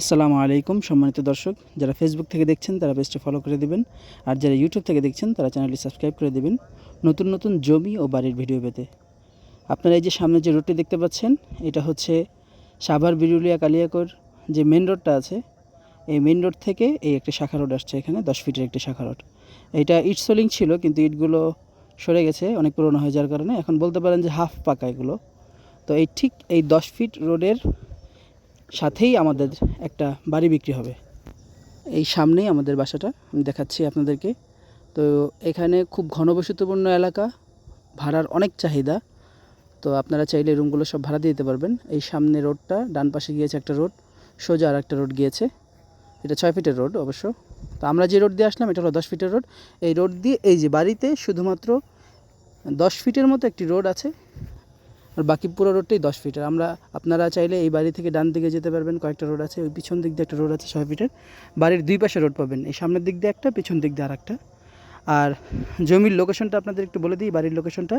আসসালামু আলাইকুম সম্মানিত দর্শক, যারা ফেসবুক থেকে দেখছেন তারা পেজটি ফলো করে দিবেন, আর যারা ইউটিউব থেকে দেখছেন তারা চ্যানেলটি সাবস্ক্রাইব করে দিবেন নতুন নতুন জমি ও বাড়ির ভিডিও পেতে। আপনারা এই যে সামনে যে রোডটি দেখতে পাচ্ছেন, এটা হচ্ছে সাভার বিরুলিয়া কালিয়াকোর যে মেন রোডটা আছে, এই মেন রোড থেকে এই একটি শাখা রোড আসছে এখানে, দশ ফিটের একটি শাখা রোড এটা ইট সোলিং ছিল, কিন্তু ইটগুলো সরে গেছে, অনেক পুরনো হয়ে যাওয়ার কারণে। এখন বলতে পারেন যে হাফ পাকা এগুলো। তো এই ঠিক এই দশ ফিট রোডের সাথেই আমাদের একটা বাড়ি বিক্রি হবে। এই সামনেই আমাদের বাসাটা, আমি দেখাচ্ছি আপনাদেরকে। তো এখানে খুব ঘনবসতিপূর্ণ এলাকা, ভাড়ার অনেক চাহিদা। তো আপনারা চাইলে রুমগুলো সব ভাড়া দিয়ে দিতে পারবেন। এই সামনে রোডটা, ডান পাশে গিয়েছে একটা রোড, সোজা আর একটা রোড গিয়েছে। এটা ছয় ফিটের রোড অবশ্য। তো আমরা যে রোড দিয়ে আসলাম, এটা হলো দশ ফিটের রোড। এই রোড দিয়ে, এই যে বাড়িতে শুধুমাত্র দশ ফিটের মতো একটি রোড আছে। আর বাকি পুরো রোডটাই দশ ফিটের আমরা, আপনারা চাইলে এই বাড়ি থেকে ডান দিকে যেতে পারবেন, কয়েকটা রোড আছে, ওই পিছন দিক দিয়ে একটা রোড আছে ছয় ফিটের বাড়ির দুই পাশে রোড পাবেন, এই সামনের দিক দিয়ে একটা, পিছন দিক দিয়ে আর আর জমির লোকেশনটা আপনাদের একটু বলে দিই, বাড়ির লোকেশনটা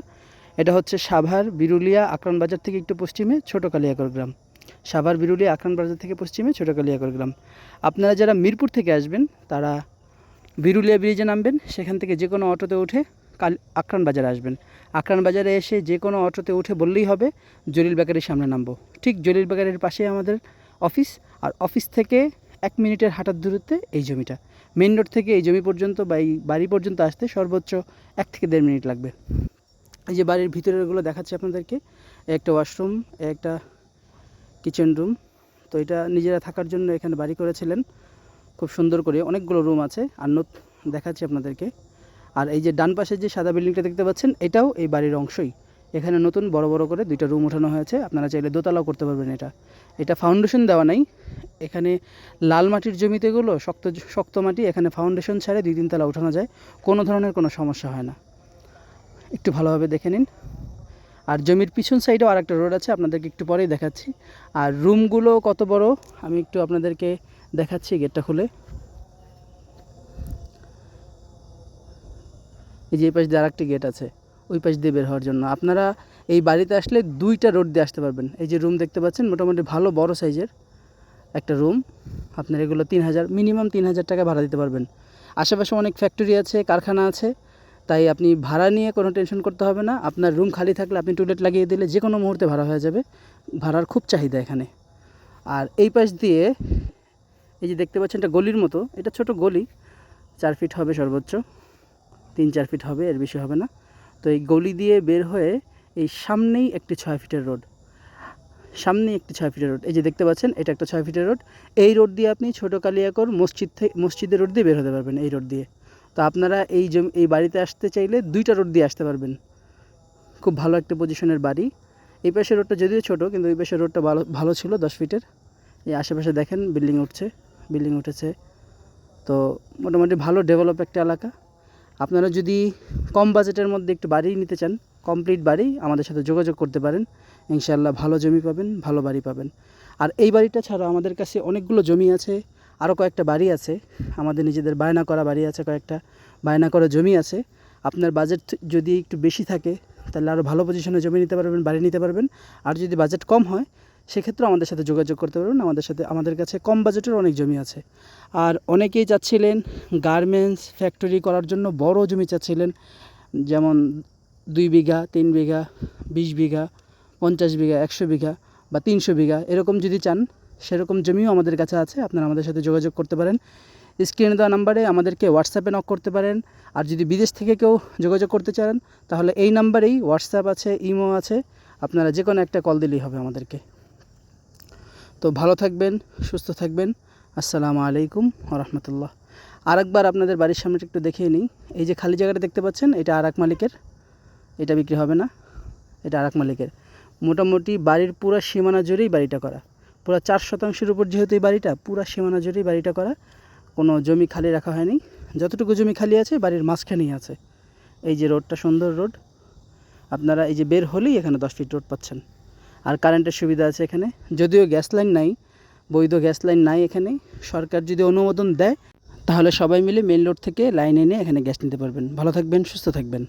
এটা হচ্ছে সাভার বিরুলিয়া আকরান বাজার থেকে একটু পশ্চিমে ছোট কালিয়াকর গ্রাম। সাভার বিরুলিয়া আকরান বাজার থেকে পশ্চিমে ছোট কালিয়াকর গ্রাম। আপনারা যারা মিরপুর থেকে আসবেন, তারা বিরুলিয়া ব্রিজে নামবেন, সেখান থেকে যে কোনো অটোতে উঠে কাল আকরান বাজারে আসবেন। আকরান বাজারে এসে যে কোনো অটোতে উঠে বললেই হবে, জলিল বেকারির সামনে নামবো। ঠিক জলিল বেকারির পাশে আমাদের অফিস, আর অফিস থেকে এক মিনিটের হাঁটার দূরত্বে এই জমিটা। মেন রোড থেকে এই জমি পর্যন্ত বা এই বাড়ি পর্যন্ত আসতে সর্বোচ্চ এক থেকে দেড় মিনিট লাগবে। এই যে বাড়ির ভিতরেরগুলো দেখাচ্ছি আপনাদেরকে। একটা ওয়াশরুম, একটা কিচেন রুম। তো এটা নিজেরা থাকার জন্য এখানে বাড়ি করেছিলেন। খুব সুন্দর করে অনেকগুলো রুম আছে। আর দেখাচ্ছি আপনাদেরকে। আর এই যে ডান পাশে যে সাদা বিল্ডিংটা দেখতে পাচ্ছেন, এটাও এই বাড়ির অংশই। এখানে নতুন বড় বড় করে দুইটা রুম ওঠানো হয়েছে। আপনারা চাইলে দোতলাও করতে পারবেন এটা। এটা ফাউন্ডেশন দেওয়া নাই। এখানে লাল মাটির জমিতেগুলো, শক্ত শক্ত মাটি, এখানে ফাউন্ডেশন ছাড়ে দুই তিন তিনতলা ওঠানো যায়। কোনো ধরনের কোনো সমস্যা হয় না। একটু ভালোভাবে দেখে নিন। আর জমির পিছন সাইডেও আর একটা রোড আছে, আপনাদেরকে একটু পরেই দেখাচ্ছি। আর রুমগুলো কত বড়, আমি একটু আপনাদেরকে দেখাচ্ছি গেটটা খুলে। এই যে এই পাশ দিয়ে আরেকটি গেট আছে, ওই পাশ দিয়ে বের হওয়ার জন্য। আপনারা এই বাড়িতে আসলে দুইটা রোড দিয়ে আসতে পারবেন। এই যে রুম দেখতে পাচ্ছেন, মোটামুটি ভালো, বড় সাইজের একটা রুম আপনার এগুলো তিন হাজার মিনিমাম তিন হাজার টাকা ভাড়া দিতে পারবেন। আশেপাশে অনেক ফ্যাক্টরি আছে, কারখানা আছে, তাই আপনি ভাড়া নিয়ে কোনো টেনশন করতে হবে না। আপনার রুম খালি থাকলে আপনি টয়লেট লাগিয়ে দিলে যে কোনো মুহূর্তে ভাড়া হয়ে যাবে। ভাড়ার খুব চাহিদা এখানে। আর এই পাশ দিয়ে, এই যে দেখতে পাচ্ছেন এটা গলির মতো, এটা ছোট গলি, চার ফিট হবে সর্বোচ্চ। তিন চার ফিট হবে, এর বেশি হবে না। তো এই গলি দিয়ে বের হয়ে এই সামনেই একটি ছয় ফিটের রোড। সামনেই একটি ছয় ফিটের রোড। এই যে দেখতে পাচ্ছেন, এটা একটা ছয় ফিটের রোড। এই রোড দিয়ে আপনি ছোটো কালিয়াকর মসজিদ থেকে মসজিদের রোড দিয়ে বের হতে পারবেন এই রোড দিয়ে। তো আপনারা এই জমি, এই বাড়িতে আসতে চাইলে দুইটা রোড দিয়ে আসতে পারবেন। খুব ভালো একটা পজিশনের বাড়ি। এই পাশের রোডটা যদিও ছোটো, কিন্তু এই পাশের রোডটা ভালো ভালো ছিল দশ ফিটের। এই আশেপাশে দেখেন, বিল্ডিং উঠছে, বিল্ডিং উঠেছে। তো মোটামুটি ভালো ডেভেলপ একটা এলাকা। আপনারা যদি কম বাজেটের মধ্যে একটু বাড়ি নিতে চান কমপ্লিট বাড়ি, আমাদের সাথে যোগাযোগ করতে পারেন। ইনশাল্লাহ ভালো জমি পাবেন, ভালো বাড়ি পাবেন। আর এই বাড়িটা ছাড়া আমাদের কাছে অনেকগুলো জমি আছে, আরও কয়েকটা বাড়ি আছে। আমাদের নিজেদের বায়না করা বাড়ি আছে কয়েকটা, বায়না করা জমি আছে। আপনার বাজেট যদি একটু বেশি থাকে, তাহলে আরও ভালো পজিশনে জমি নিতে পারবেন, বাড়ি নিতে পারবেন। আর যদি বাজেট কম হয় সেক্ষেত্রে আমাদের সাথে যোগাযোগ করতে পারবেন। আমাদের সাথে, আমাদের কাছে কম বাজেটের অনেক জমি আছে। আর অনেকেই চাচ্ছিলেন গার্মেন্টস ফ্যাক্টরি করার জন্য বড় জমি চাচ্ছিলেন, যেমন দুই বিঘা, তিন বিঘা, বিশ বিঘা, পঞ্চাশ বিঘা, একশো বিঘা বা তিনশো বিঘা, এরকম যদি চান, সেরকম জমিও আমাদের কাছে আছে, আপনারা আমাদের সাথে যোগাযোগ করতে পারেন। স্ক্রিনে দেওয়া নাম্বারে আমাদেরকে হোয়াটসঅ্যাপে নক করতে পারেন। আর যদি বিদেশ থেকে কেউ যোগাযোগ করতে চান, তাহলে এই নাম্বারেই হোয়াটসঅ্যাপ আছে, ইমো আছে, আপনারা যে কোনো একটা কল দিলেই হবে আমাদেরকে। তো ভালো থাকবেন, সুস্থ থাকবেন। আসসালামু আলাইকুম রহমতুল্লাহ আরেকবার আপনাদের বাড়ির সামনে একটু দেখিয়ে নিই। এই যে খালি জায়গাটা দেখতে পাচ্ছেন, এটা আরাক মালিকের। এটা বিক্রি হবে না, এটা আরাক মালিকের। মোটামুটি বাড়ির পুরো সীমানা জুড়েই বাড়িটা করা। পুরো চার শতাংশের উপর যেহেতু এই বাড়িটা, পুরো সীমানা জুড়েই বাড়িটা করা। কোনো জমি খালি রাখা হয়নি। যতটুকু জমি খালি আছে, বাড়ির মাঝখানেই আছে। এই যে রোডটা সুন্দর রোড। আপনারা এই যে বের হলেই এখানে দশ ফিট রোড পাচ্ছেন। আর কারেন্টের সুবিধা আছে এখানে। যদিও গ্যাস লাইন নাই, বৈধ গ্যাস লাইন নাই এখানে, সরকার যদি অনুমোদন দেয়, তাহলে সবাই মিলে মেন রোড থেকে লাইন এনে এখানে গ্যাস নিতে পারবেন। ভালো থাকবেন, সুস্থ থাকবেন।